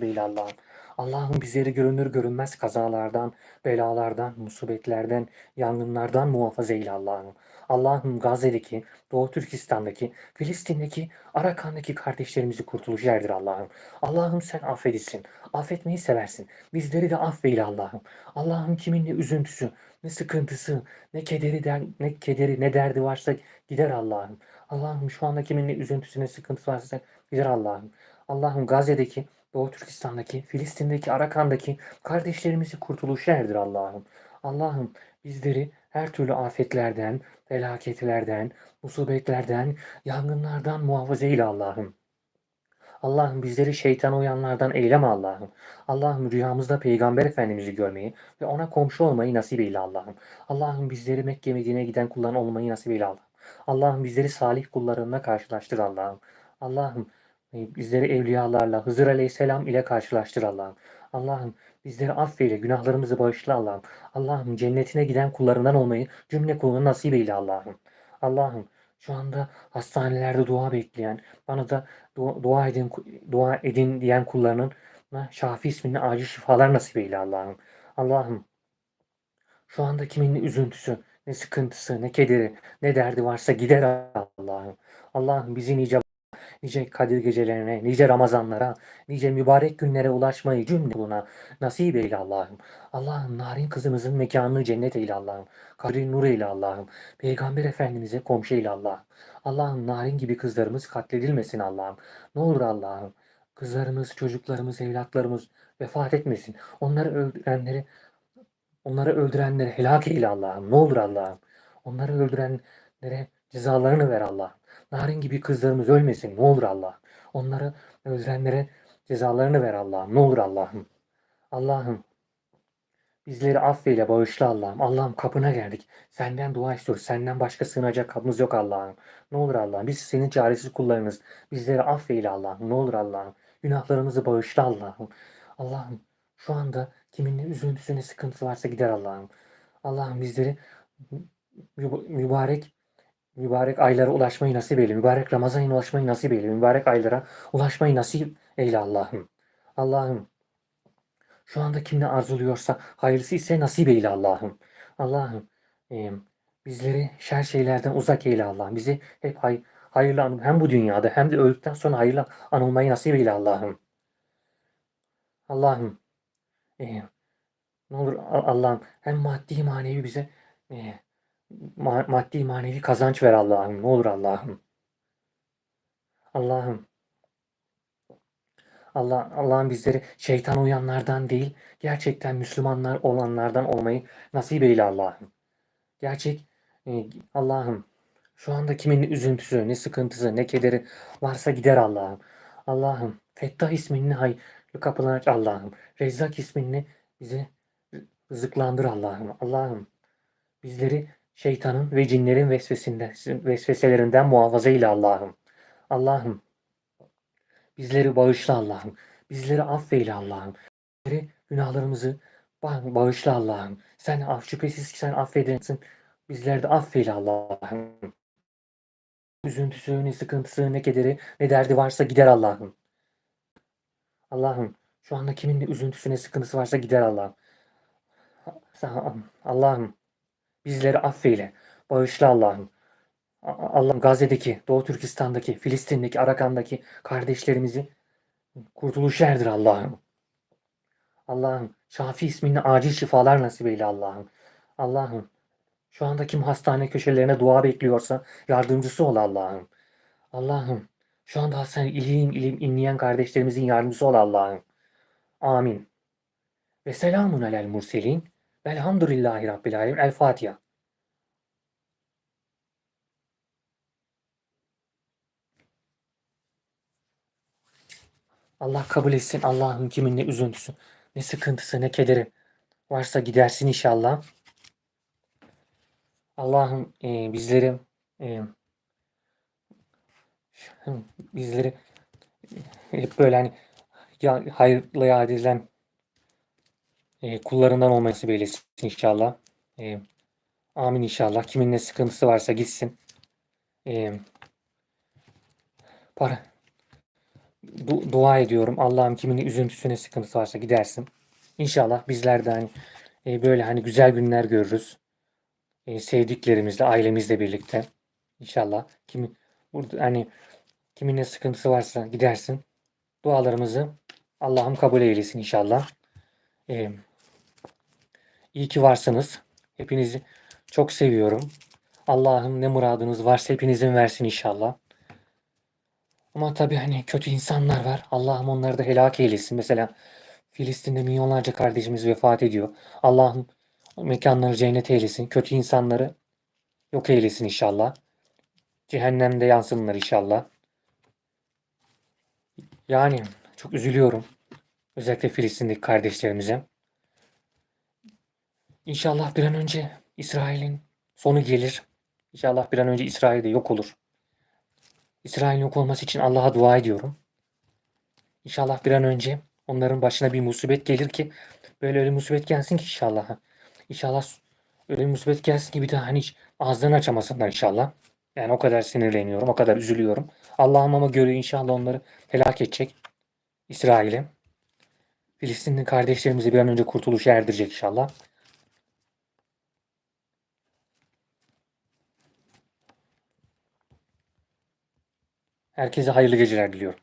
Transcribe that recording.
Beyli Allah'ım. Bizleri görünür görünmez kazalardan, belalardan, musibetlerden, yangınlardan muhafaza eyle Allah'ım. Allah'ım Gazze'deki, Doğu Türkistan'daki, Filistin'deki, Arakan'daki kardeşlerimizi kurtuluş erdir Allah'ım. Allah'ım sen affedisin. Affetmeyi seversin. Bizleri de affeyle Allah'ım. Allah'ım kimin ne üzüntüsü, ne sıkıntısı, ne kederi, der, ne kederi, ne derdi varsa gider Allah'ım. Allah'ım şu anda kimin ne üzüntüsü, ne sıkıntısı varsa gider Allah'ım. Allah'ım Gazze'deki, Doğu Türkistan'daki, Filistin'deki, Arakan'daki kardeşlerimizi kurtuluşa erdir Allah'ım. Allah'ım bizleri her türlü afetlerden, felaketlerden, musibetlerden, yangınlardan muhafaza eyle Allah'ım. Allah'ım bizleri şeytan uyanlardan eyleme Allah'ım. Allah'ım rüyamızda Peygamber Efendimiz'i görmeyi ve ona komşu olmayı nasip eyle Allah'ım. Allah'ım bizleri Mekke Medine'ye giden kulların olmayı nasip eyle Allah'ım. Allah'ım bizleri salih kullarınla karşılaştır Allah'ım. Allah'ım bizleri evliyalarla, Hızır Aleyhisselam ile karşılaştır Allah'ım. Allah'ım bizleri affeyle, günahlarımızı bağışla Allah'ım. Allah'ım cennetine giden kullarından olmayı cümle kuluna nasip eyle Allah'ım. Allah'ım şu anda hastanelerde dua bekleyen, bana da dua, dua edin dua edin diyen kullarının Şafi isminde acil şifalar nasip eyle Allah'ım. Allah'ım şu anda kimin ne üzüntüsü, ne sıkıntısı, ne kederi, ne derdi varsa gider Allah'ım. Allah'ım bizi nice nice Kadir gecelerine, nice Ramazanlara, nice mübarek günlere ulaşmayı cümle kuluna nasip eyle Allah'ım. Allah'ım narin kızımızın mekanını cennet eyle Allah'ım. Kabri nur eyle Allah'ım. Peygamber Efendimiz'e komşu eyle Allah'ım. Allah'ım narin gibi kızlarımız katledilmesin Allah'ım. Ne olur Allah'ım. Kızlarımız, çocuklarımız, evlatlarımız vefat etmesin. Onları öldürenleri onları öldürenleri helak eyle Allah'ım. Ne olur Allah'ım. Onları öldürenlere cezalarını ver Allah'ım. Narin gibi kızlarımız ölmesin. Ne olur Allah. Onları öldürenlere cezalarını ver Allah'ım. Ne olur Allah'ım. Allah'ım bizleri affeyle bağışla Allah'ım. Allah'ım kapına geldik. Senden dua istiyoruz. Senden başka sığınacak kapımız yok Allah'ım. Ne olur Allah'ım. Biz senin çaresiz kullarınız. Bizleri affeyle Allah'ım. Ne olur Allah'ım. Günahlarımızı bağışla Allah'ım. Allah'ım şu anda kimin ne üzüntüsü ne sıkıntısı varsa gider Allah'ım. Allah'ım bizleri mübarek mübarek aylara ulaşmayı nasip eyle. Mübarek Ramazan ayına ulaşmayı nasip eyle. Mübarek aylara ulaşmayı nasip eyle Allah'ım. Allah'ım şu anda kim ne arzuluyorsa hayırlısı ise nasip eyle Allah'ım. Allah'ım e, bizleri şer şeylerden uzak eyle Allah'ım. Bizi hep hay hayırlı anım hem bu dünyada hem de öldükten sonra hayırlı anılmayı nasip eyle Allah'ım. Allah'ım e, ne olur Allah'ım hem maddi manevi bize e, ma maddi manevi kazanç ver Allah'ım. Ne olur Allah'ım. Allah'ım. Allah Allah'ım bizleri şeytan uyanlardan değil, gerçekten Müslümanlar olanlardan olmayı nasip eyle Allah'ım. Gerçek e, Allah'ım şu anda kimin üzüntüsü, ne sıkıntısı, ne kederi varsa gider Allah'ım. Allah'ım Fettah ismini hayırlı kapılar aç Allah'ım. Rezzak ismini bize rızıklandır Allah'ım. Allah'ım bizleri şeytanın ve cinlerin vesveselerinden muhafaza ile Allah'ım. Allah'ım bizleri bağışla Allah'ım. Bizleri affeyle Allah'ım. Bizleri günahlarımızı bağışla Allah'ım. Sen af, şüphesiz ki sen affedersin. Bizleri de affeyle Allah'ım. Üzüntüsü, ne sıkıntısı, ne kederi, ne derdi varsa gider Allah'ım. Allah'ım şu anda kimin de üzüntüsü, ne sıkıntısı varsa gider Allah'ım. Allah'ım Bizleri affeyle. Bağışla Allah'ım. Allah'ım Gazze'deki, Doğu Türkistan'daki, Filistin'deki, Arakan'daki kardeşlerimizi kurtuluş erdir Allah'ım. Allah'ım Şafi isminle acil şifalar nasip eyle Allah'ım. Allah'ım şu anda kim hastane köşelerine dua bekliyorsa yardımcısı ol Allah'ım. Allah'ım şu anda hastane ilim ilim inleyen kardeşlerimizin yardımcısı ol Allah'ım. Amin. Ve selamun alel murselin. Velhamdülillahi Rabbil Alemin. El Fatiha. Allah kabul etsin. Allah'ın kimin ne üzüntüsü, ne sıkıntısı, ne kederi varsa gidersin inşallah. Allah'ım e, bizleri e, bizleri hep böyle hani ya, hayırlı yad edilen e, kullarından olması belirsin inşallah. E, amin inşallah. Kimin ne sıkıntısı varsa gitsin. E, para du- dua ediyorum. Allah'ım kimin üzüntüsüne sıkıntısı varsa gidersin. İnşallah bizler de hani e, böyle hani güzel günler görürüz. E, sevdiklerimizle, ailemizle birlikte. İnşallah. Kimin burada hani kimin ne sıkıntısı varsa gidersin. Dualarımızı Allah'ım kabul eylesin inşallah. E, iyi ki varsınız. Hepinizi çok seviyorum. Allah'ım ne muradınız varsa hepinizin versin inşallah. Ama tabii hani kötü insanlar var. Allah'ım onları da helak eylesin. Mesela Filistin'de milyonlarca kardeşimiz vefat ediyor. Allah'ım mekanları cennet eylesin. Kötü insanları yok eylesin inşallah. Cehennemde yansınlar inşallah. Yani çok üzülüyorum. Özellikle Filistin'deki kardeşlerimize. İnşallah bir an önce İsrail'in sonu gelir. İnşallah bir an önce İsrail de yok olur. İsrail'in yok olması için Allah'a dua ediyorum. İnşallah bir an önce onların başına bir musibet gelir ki böyle öyle musibet gelsin ki inşallah. İnşallah öyle musibet gelsin ki bir daha hani hiç ağızlarını açamasınlar inşallah. Yani o kadar sinirleniyorum, o kadar üzülüyorum. Allah'ım ama görüyor inşallah onları helak edecek. İsrail'e. Filistinli kardeşlerimizi bir an önce kurtuluşa erdirecek inşallah. Herkese hayırlı geceler diliyorum.